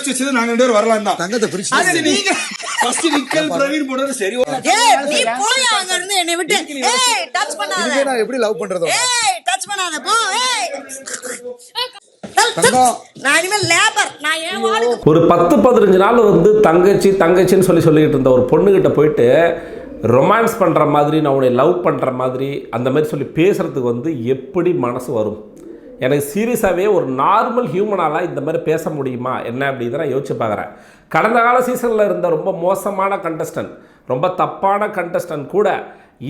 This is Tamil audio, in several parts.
யோசிச்சு வச்சது நாங்க ரெண்டு பேரும் வரலாம் தான். தங்கத்தை அது பிரிச்சு நீங்க ஃபர்ஸ்ட் நிக்கல் பிரவீன் போடுறது சரி ஏய் நீ போய் அங்க இருந்து என்னை விட்டு. ஏய் டச் பண்ணாத. நான் எப்படி லவ் பண்றதோ. ஏய் டச் பண்ணாத. போ ஏய். ஒரு பத்து பதினஞ்சு நாள் வந்து தங்கச்சி தங்கச்சின்னு சொல்லி சொல்லிக்கிட்டு இருந்த ஒரு பொண்ணுக்கிட்ட போயிட்டு ரொமான்ஸ் பண்ணுற மாதிரி நான் உன்னை லவ் பண்ணுற மாதிரி அந்த மாதிரி சொல்லி பேசுகிறதுக்கு வந்து எப்படி மனசு வரும்? எனக்கு சீரியஸாகவே ஒரு நார்மல் ஹியூமனாலாம் இந்த மாதிரி பேச முடியுமா? என்ன அப்படின்னு நான் யோசிச்சு பார்க்குறேன். கடந்த கால சீசனில் இருந்த ரொம்ப மோசமான கண்டஸ்டன்ட் ரொம்ப தப்பான கண்டஸ்டன்ட் கூட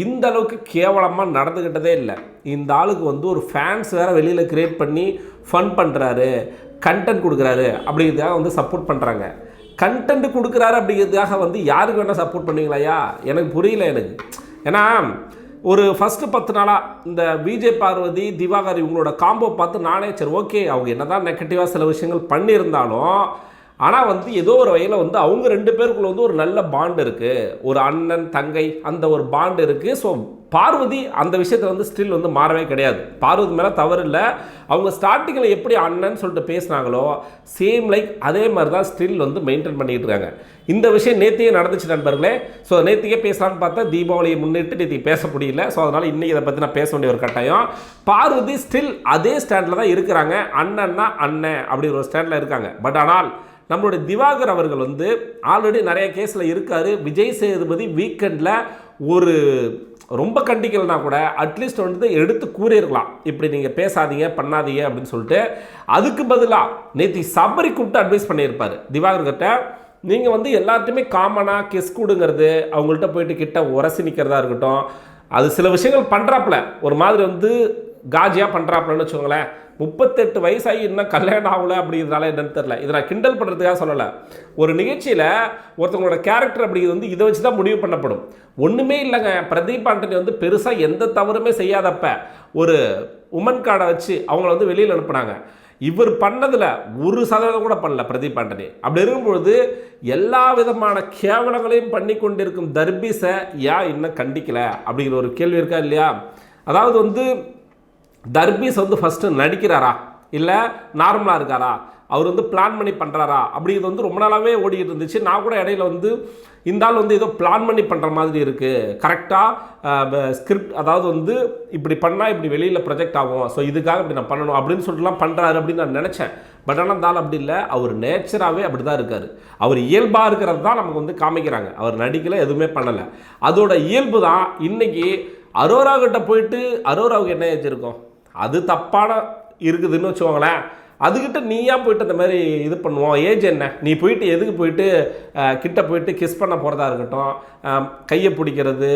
இந்த அளவுக்கு கேவலமாக நடந்துக்கிட்டதே இல்லை. இந்த ஆளுக்கு வந்து ஒரு ஃபேன்ஸ் வேறு வெளியில் க்ரியேட் பண்ணி ஃபன் பண்ணுறாரு கண்டென்ட் கொடுக்குறாரு அப்படிங்கிறதுக்காக வந்து சப்போர்ட் பண்ணுறாங்க கண்டென்ட் கொடுக்குறாரு அப்படிங்கிறதுக்காக வந்து யாருக்கு வேணால் சப்போர்ட் பண்ணுவீங்களாயா எனக்கு புரியல எனக்கு. ஏன்னா ஒரு ஃபஸ்ட்டு பத்து நாளாக இந்த விஜய் பார்வதி திவாகர் இவங்களோட காம்போ பார்த்து நானே சரி ஓகே அவங்க என்ன தான் நெகட்டிவாக சில விஷயங்கள் பண்ணியிருந்தாலும் ஆனால் வந்து ஏதோ ஒரு வகையில் வந்து அவங்க ரெண்டு பேருக்குள்ள வந்து ஒரு நல்ல பாண்ட் இருக்குது ஒரு அண்ணன் தங்கை அந்த ஒரு பாண்ட் இருக்குது ஸோ பார்வதி அந்த விஷயத்தில் வந்து ஸ்டில் வந்து மாறவே கிடையாது. பார்வதி மேலே தவறு இல்லை. அவங்க ஸ்டார்டிங்கில் எப்படி அண்ணன் சொல்லிட்டு பேசுனாங்களோ சேம் லைக் அதே மாதிரி தான் ஸ்டில் வந்து மெயின்டைன் பண்ணிகிட்டு இருக்காங்க. இந்த விஷயம் நேத்தியே நடந்துச்சு நண்பர்களே. ஸோ நேத்தியே பேசலாம்னு பார்த்தா தீபாவளியை முன்னிட்டு நேற்று பேச முடியல. ஸோ அதனால் இன்றைக்கி இதை பற்றி நான் பேச வேண்டிய ஒரு கட்டாயம். பார்வதி ஸ்டில் அதே ஸ்டாண்டில் தான் இருக்கிறாங்க. அண்ணன்னா அண்ணன் அப்படி ஒரு ஸ்டாண்டில் இருக்காங்க. பட் ஆனால் நம்மளுடைய திவாகர் அவர்கள் வந்து ஆல்ரெடி நிறைய கேஸில் இருக்கார். விஜய் சேதுபதி வீக்கெண்டில் ஒரு ரொம்ப கண்டிக்கலைனா கூட அட்லீஸ்ட் வந்து எடுத்து கூறியிருக்கலாம். இப்படி நீங்கள் பேசாதீங்க பண்ணாதீங்க அப்படின்னு சொல்லிட்டு. அதுக்கு பதிலாக நேற்று சபரி கூப்பிட்டு அட்வைஸ் பண்ணியிருப்பார். திவாகர் கிட்ட நீங்கள் வந்து எல்லாத்தையுமே காமனாக கெஸ் கொடுங்கிறது அவங்கள்ட்ட போயிட்டு கிட்ட உரசி நிற்கிறதா இருக்கட்டும். அது சில விஷயங்கள் பண்ணுறாப்புல ஒரு மாதிரி வந்து காஜியாக பண்ணுறாப்புலன்னு வச்சுக்கோங்களேன். முப்பத்தெட்டு வயசாகி இன்னும் கல்யாணம் ஆகல அப்படிங்கிறதுனால என்னன்னு தெரில இதை நான் கிண்டல் பண்ணுறதுக்காக சொல்லலை. ஒரு நிகழ்ச்சியில் ஒருத்தவங்களோட கேரக்டர் அப்படிங்கிறது வந்து இதை வச்சு தான் முடிவு பண்ணப்படும். ஒன்றுமே இல்லைங்க. பிரதீப் ஆண்டனி வந்து பெருசாக எந்த தவறுமே செய்யாதப்ப ஒரு உமன் கார்டை வச்சு அவங்கள வந்து வெளியில் அனுப்புனாங்க. இவர் பண்ணதில் ஒரு சதவீதம் கூட பண்ணல பிரதீப் ஆண்டனி. அப்படி இருக்கும்பொழுது எல்லா விதமான கேவலங்களையும் பண்ணி கொண்டிருக்கும் தர்பீஸை ஏன் இன்னும் கண்டிக்கல? அப்படிங்கிற ஒரு கேள்வி இருக்கா இல்லையா? அதாவது வந்து தர்பீஸ் வந்து ஃபஸ்ட்டு நடிக்கிறாரா? இல்லை நார்மலாக இருக்காரா? அவர் வந்து பிளான் பண்ணி பண்ணுறாரா அப்படிங்கிறது வந்து ரொம்ப நாளாகவே ஓடிக்கிட்டு இருந்துச்சு. நான் கூட இடையில வந்து இந்த ஆள் வந்து ஏதோ பிளான் பண்ணி பண்ணுற மாதிரி இருக்குது கரெக்டாக ஸ்கிரிப்ட் அதாவது வந்து இப்படி பண்ணால் இப்படி வெளியில் ப்ரொஜெக்ட் ஆகும். ஸோ இதுக்காக இப்படி நான் பண்ணணும் அப்படின்னு சொல்லிட்டுலாம் பண்ணுறாரு அப்படின்னு நான் நினச்சேன். பட் ஆனால் இந்த அப்படி இல்லை. அவர் நேச்சராகவே அப்படி தான் இருக்கார். அவர் இயல்பாக இருக்கிறது தான் நமக்கு வந்து காமிக்கிறாங்க. அவர் நடிக்கலை எதுவுமே பண்ணலை. அதோட இயல்பு தான் இன்றைக்கி அரோராக்கிட்ட போயிட்டு அரோராவுக்கு என்ன ஏஜ் அது தப்பான இருக்குதுன்னு வச்சுக்கோங்களேன். அதுக்கிட்ட நீயா போயிட்டு அந்த மாதிரி இது பண்ணுவோம். ஏஜ் என்ன? நீ போயிட்டு எதுக்கு போயிட்டு கிட்ட போயிட்டு கிஸ் பண்ண போகிறதா இருக்கட்டும் கையை பிடிக்கிறது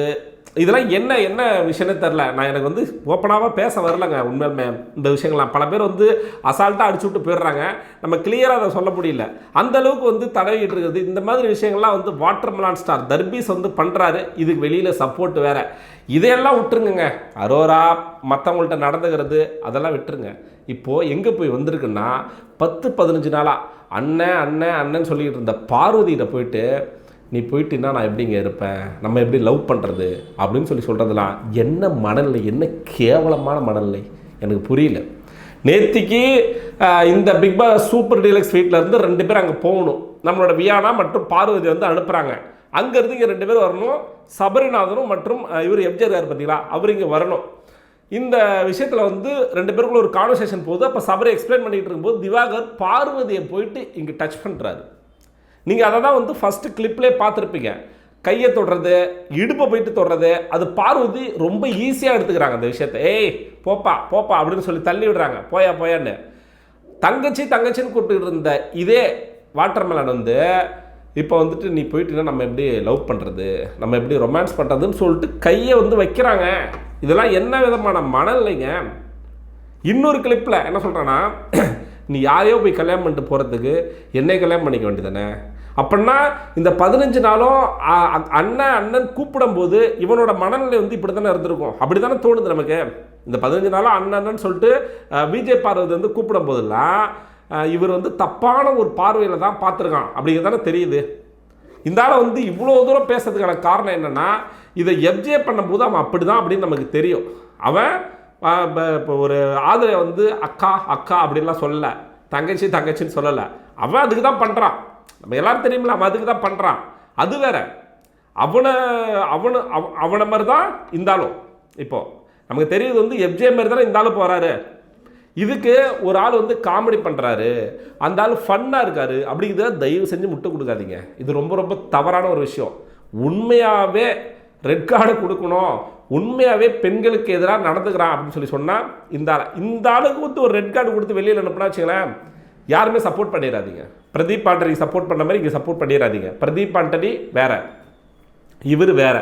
இதெல்லாம் என்ன என்ன விஷயம்னு தெரில நான் எனக்கு வந்து ஓப்பனாக பேச வரலங்க உண்மையுமே இந்த விஷயங்கள்லாம் பல பேர் வந்து அசால்ட்டாக அடிச்சு விட்டு போயிடுறாங்க. நம்ம கிளியராக அதை சொல்ல முடியல. அந்த அளவுக்கு வந்து தடவிட்டு இருக்குது. இந்த மாதிரி விஷயங்கள்லாம் வந்து வாட்டர் மலான் ஸ்டார் தர்பீஸ் வந்து பண்ணுறாரு இதுக்கு வெளியில் சப்போர்ட் வேறு. இதையெல்லாம் விட்டுருங்க அரோரா மற்றவங்கள்ட்ட நடந்துக்கிறது அதெல்லாம் விட்டுருங்க. இப்போது எங்கே போய் வந்திருக்குன்னா பத்து பதினஞ்சு நாளாக அண்ணன் அண்ணன் அண்ணன் சொல்லிக்கிட்டு இருந்த பார்வதியிட்ட போயிட்டு நீ போயிட்டுன்னா நான் எப்படிங்க இருப்பேன்? நம்ம எப்படி லவ் பண்ணுறது அப்படின்னு சொல்லி சொல்கிறதுலாம் என்ன மனநிலை என்ன கேவலமான மனநிலை? எனக்கு புரியல. நேத்திக்கு இந்த பிக் பாஸ் சூப்பர் டீலக்ஸ் வீட்டிலேருந்து ரெண்டு பேர் அங்கே போகணும். நம்மளோட வியானா மற்றும் பார்வதி வந்து அனுப்புகிறாங்க அங்கேருந்து இங்கே ரெண்டு பேர் வரணும். சபரிநாதனும் மற்றும் இவர் எம்ஜிஆர் கார் பார்த்தீங்களா அவர் இங்கே வரணும். இந்த விஷயத்தில் வந்து ரெண்டு பேருக்குள்ள ஒரு கான்வர்சேஷன் போகுது. அப்போ சபரி எக்ஸ்பிளைன் பண்ணிகிட்டு இருக்கும்போது திவாகர் பார்வதியை போயிட்டு இங்கே டச் பண்ணுறாரு நீங்கள் அதை தான் வந்து ஃபஸ்ட்டு கிளிப்லேயே பார்த்துருப்பீங்க. கையை தொடுறது இடுப்பை போயிட்டு தொடுறது அது பார்வதி ரொம்ப ஈஸியாக எடுத்துக்கிறாங்க அந்த விஷயத்தை. ஏய் போப்பா போப்பா அப்படின்னு சொல்லி தள்ளி விடுறாங்க. போயா போயான்னு. தங்கச்சி தங்கச்சின்னு கூப்பிட்டு இருந்த இதே வாட்டர்மெலன் வந்து இப்போ வந்துட்டு நீ போயிட்டுனா நம்ம எப்படி லவ் பண்ணுறது நம்ம எப்படி ரொமான்ஸ் பண்ணுறதுன்னு சொல்லிட்டு கையை வந்து வைக்கிறாங்க. இதெல்லாம் என்ன விதமான மனநிலைங்க? இன்னொரு கிளிப்பில் என்ன சொல்கிறேன்னா நீ யாரையோ போய் கல்யாணம் பண்ணிட்டு போகிறதுக்கு என்னை கல்யாணம் பண்ணிக்க வேண்டியதானே அப்படின்னா இந்த பதினஞ்சு நாளும் அ- அண்ணன் அண்ணன் கூப்பிடும்போது இவனோட மனநிலை வந்து இப்படி தானே இருந்திருக்கும். அப்படி தானே தோணுது நமக்கு. இந்த பதினஞ்சு நாளும் அண்ணன் அண்ணன் சொல்லிட்டு விஜய் பார்வதி வந்து கூப்பிடும் போதெல்லாம் இவர் வந்து தப்பான ஒரு பார்வையில் தான் பார்த்துருக்கான். அப்படிங்கிறது தானே தெரியுது. இந்த ஆளை வந்து இவ்வளோ தூரம் பேசுறதுக்கான காரணம் என்னென்னா இதை எஃப்ஜே பண்ணும்போது அவன் அப்படி தான் அப்படின்னு நமக்கு தெரியும். அவன் இப்போ ஒரு ஆதரவை வந்து அக்கா அக்கா அப்படின்லாம் சொல்லலை. தங்கச்சி தங்கச்சின்னு சொல்லலை. அவன் அதுக்கு தான் பண்ணுறான் நம்ம எல்லாரும் தெரியுமில்ல அவன் அதுக்கு தான் பண்ணுறான் அது வேற. அவனை அவனு அவ- அவனை மாதிரி தான் இருந்தாலும் இப்போ நமக்கு தெரியுது வந்து எஃப்ஜே மாதிரி தானே இருந்தாலும் போகிறாரு இதுக்கு ஒரு ஆள் வந்து காமெடி பண்ணுறாரு அந்த ஆள் ஃபன்னாக இருக்காரு. அப்படிங்கிறத தயவு செஞ்சு முட்டை கொடுக்காதீங்க. இது ரொம்ப ரொம்ப தவறான ஒரு விஷயம். உண்மையாகவே ரெட் கார்டு கொடுக்கணும். உண்மையாகவே பெண்களுக்கு எதிராக நடந்துக்கிறான் அப்படின்னு சொல்லி சொன்னால் இந்த ஆள் இந்த ஆளுக்கு வந்து ஒரு ரெட் கார்டு கொடுத்து வெளியில் அனுப்புனா வச்சுங்களேன் யாருமே சப்போர்ட் பண்ணிடாதீங்க. பிரதீப் ஆண்டனி சப்போர்ட் பண்ண மாதிரி இங்கே சப்போர்ட் பண்ணிடாதீங்க. பிரதீப் ஆண்டனி வேற. இவர் வேற.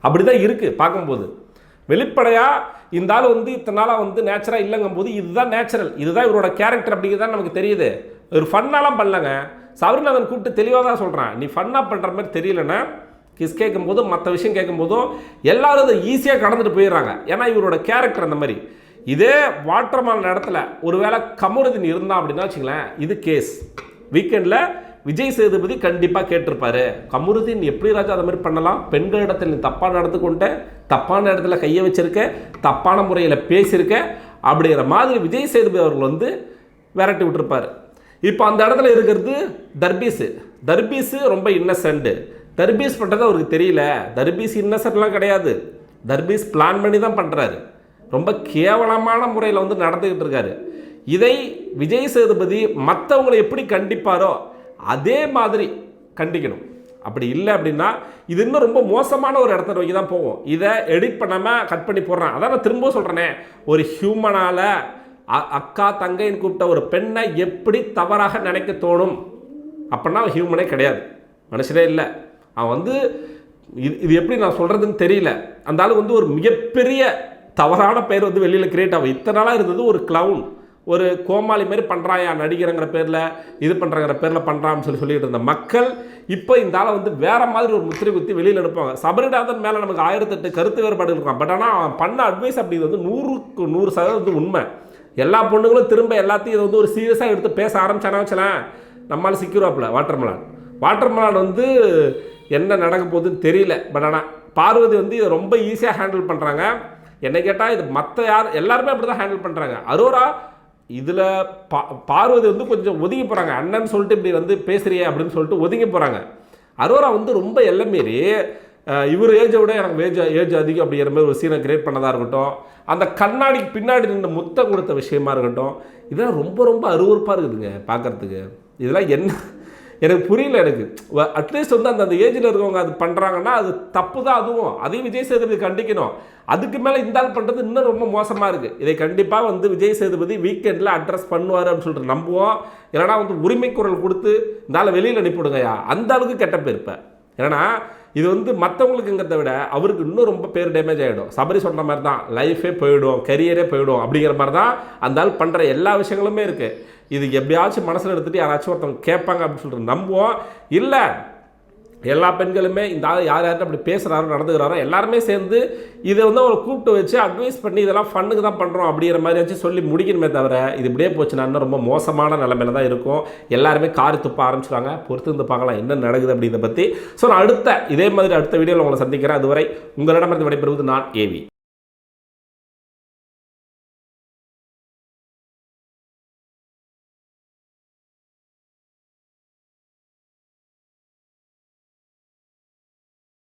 அப்படி தான் இருக்குது பார்க்கும்போது. வெளிப்படையாக இந்த ஆள் வந்து இத்தனை நாளாக வந்து நேச்சராக இல்லைங்கும் போது இதுதான் நேச்சுரல் இதுதான் இவரோட கேரக்டர் அப்படிங்கிறது தான் நமக்கு தெரியுது. ஒரு ஃபன்னாலாம் பண்ணலங்க. சபரிநாதன் கூப்பிட்டு தெளிவாக தான் சொல்கிறான் நீ ஃபன்னாக பண்ணுற மாதிரி தெரியலன்னா கிஸ் கேட்கும்போது மற்ற விஷயம் கேட்கும்போதும் எல்லாரும் அதை ஈஸியாக கடந்துட்டு போயிடுறாங்க. ஏன்னா இவரோட கேரக்டர் அந்த மாதிரி. இதே வாட்டர்மால் இடத்துல ஒருவேளை கமருதீன் இருந்தான் அப்படின்னா வச்சுங்களேன் இது கேஸ் வீக்கெண்டில் விஜய் சேதுபதி கண்டிப்பாக கேட்டிருப்பாரு. கமருதீன் எப்படி ராஜா அதை மாதிரி பண்ணலாம்? பெண்களிடத்தில் நீ தப்பாக நடந்து கொண்ட தப்பான இடத்துல கையை வச்சிருக்க தப்பான முறையில் பேசியிருக்க அப்படிங்கிற மாதிரி விஜய் சேதுபதி அவர்கள் வந்து விரட்டி விட்டுருப்பார். இப்போ அந்த இடத்துல இருக்கிறது தர்பீஸு தர்பீஸு ரொம்ப இன்னசென்ட்டு தர்பீஸ் பண்ணுறது அவருக்கு தெரியல. தர்பீஸ் இன்னசென்ட்லாம் கிடையாது. தர்பீஸ் பிளான் பண்ணி தான் பண்ணுறாரு ரொம்ப கேவலமான முறையில் வந்து நடந்துக்கிட்டு இருக்காரு. இதை விஜய் சேதுபதி மற்றவங்களை எப்படி கண்டிப்பாரோ அதே மாதிரி கண்டிக்கணும். அப்படி இல்லை அப்படின்னா இது இன்னும் ரொம்ப மோசமான ஒரு இடத்த நோக்கி தான் போகும். இதை எடிட் பண்ணாமல் கட் பண்ணி போடுறான். அதான் நான் திரும்ப சொல்கிறேனே ஒரு ஹியூமனால் அக்கா தங்கைன்னு கூப்பிட்ட ஒரு பெண்ணை எப்படி தவறாக நினைக்க தோணும்? அப்படின்னா அவன் ஹியூமனே கிடையாது. மனுஷனே இல்லை. அவன் வந்து இது இது எப்படி நான் சொல்கிறதுன்னு தெரியல. அந்த ஆளு வந்து ஒரு மிகப்பெரிய தவறான பெயர் வந்து வெளியில் கிரியேட் ஆகும். இத்தனை நாளாக இருந்தது ஒரு க்ளவுன் ஒரு கோமாளி மாதிரி பண்ணுறாயா நடிகருங்கிற பேரில் இது பண்ணுறங்கிற பேரில் பண்ணுறான்னு சொல்லி சொல்லிட்டு இருந்த மக்கள் இப்போ இந்த ஆளை வந்து வேறு மாதிரி ஒரு முத்திரை குத்தி வெளியில் எடுப்பாங்க. சபரிநாதன் மேலே நமக்கு ஆயிரத்தெட்டு கருத்து வேறுபாடு இருக்கலாம் பட் ஆனால் அவன் பண்ண அட்வைஸ் அப்படி வந்து நூறுக்கு நூறு சதவீதம் வந்து உண்மை. எல்லா பொண்ணுங்களும் திரும்ப எல்லாத்தையும் இதை வந்து ஒரு சீரியஸாக எடுத்து பேச ஆரம்பிச்சானா வச்சலாம் நம்மளால் சிக்கிடுவாப்புல வாட்டர்மலான் வாட்டர்மலான் வந்து என்ன நடக்க போகுதுன்னு தெரியல. பட் ஆனால் பார்வதி வந்து இதை ரொம்ப ஈஸியாக ஹேண்டில் பண்ணுறாங்க என்னை கேட்டால் இது மற்ற யார் எல்லாருமே அப்படி தான் ஹேண்டில் பண்ணுறாங்க அரோரா இதில் பா பார்வதி வந்து கொஞ்சம் ஒதுங்கி போகிறாங்க அண்ணன் சொல்லிட்டு இப்படி வந்து பேசுறியே அப்படின்னு சொல்லிட்டு ஒதுங்கி போகிறாங்க அரோரா வந்து ரொம்ப எல்லாம் மீறி இவர் ஏஜை விட எனக்கு ஏஜ் ஏஜ் அதிகம் அப்படிங்கிற மாதிரி ஒரு சீனை கிரியேட் பண்ணதாக இருக்கட்டும். அந்த கண்ணாடிக்கு பின்னாடி நின்று முத்தம் கொடுத்த விஷயமா இருக்கட்டும். இதெல்லாம் ரொம்ப ரொம்ப அருவருப்பாக இருக்குதுங்க பார்க்கறதுக்கு. இதெல்லாம் என்ன எனக்கு புரியல எனக்கு. அட்லீஸ்ட் வந்து அந்த அந்த ஏஜில் இருக்கவங்க அது பண்ணுறாங்கன்னா அது தப்பு தான் அதுவும். அதையும் விஜய் சேதுபதி கண்டிக்கணும். அதுக்கு மேலே இந்த ஆள் பண்ணுறது இன்னும் ரொம்ப மோசமாக இருக்குது இதை கண்டிப்பாக வந்து விஜய் சேதுபதி வீக்கெண்டில் அட்ரஸ் பண்ணுவார் அப்படின்னு சொல்லிட்டு நம்புவோம். இல்லைனா வந்து உரிமை குரல் கொடுத்து இந்த ஆளை வெளியில் அனுப்பிவிடுங்கய்யா. அந்த அளவுக்கு கெட்ட பேர் இப்போ. ஏன்னா இது வந்து மற்றவங்களுக்குங்கிறத விட அவருக்கு இன்னும் ரொம்ப பேர் டேமேஜ் ஆகிடும் சபரி சொன்ன மாதிரி தான் லைஃபே போயிடும் கரியரே போயிடும் அப்படிங்கிற மாதிரி தான் அந்த ஆள் பண்ணுற எல்லா விஷயங்களுமே இருக்குது இது எப்படியாச்சும் மனசில் எடுத்துகிட்டு யாராச்சும் ஒருத்தவங்க கேட்பாங்க அப்படின்னு சொல்லிட்டு நம்புவோம். இல்லை எல்லா பெண்களுமே இந்த ஆள் யார் யார்கிட்ட அப்படி பேசுகிறாரோ நடந்துக்கிறாரோ எல்லாருமே சேர்ந்து இதை வந்து அவரை கூப்பிட்டு வச்சு அட்வைஸ் பண்ணி இதெல்லாம் ஃபண்ணுக்கு தான் பண்ணுறோம் அப்படிங்கிற மாதிரி வச்சு சொல்லி முடிக்கணுமே தவிர இது இப்படியே போச்சுன்னா இன்னும் ரொம்ப மோசமான நிலமையில தான் இருக்கும். எல்லாருமே காரி துப்ப ஆரம்பிச்சிருவாங்க. பொறுத்து இருந்து பார்க்கலாம் என்ன நடக்குது அப்படிங்கிறத பற்றி ஸோ நான் அடுத்த இதே மாதிரி அடுத்த வீடியோவில் உங்களை சந்திக்கிறேன். அதுவரை உங்களிடமிருந்து விடைபெறுவது நான் ஏவி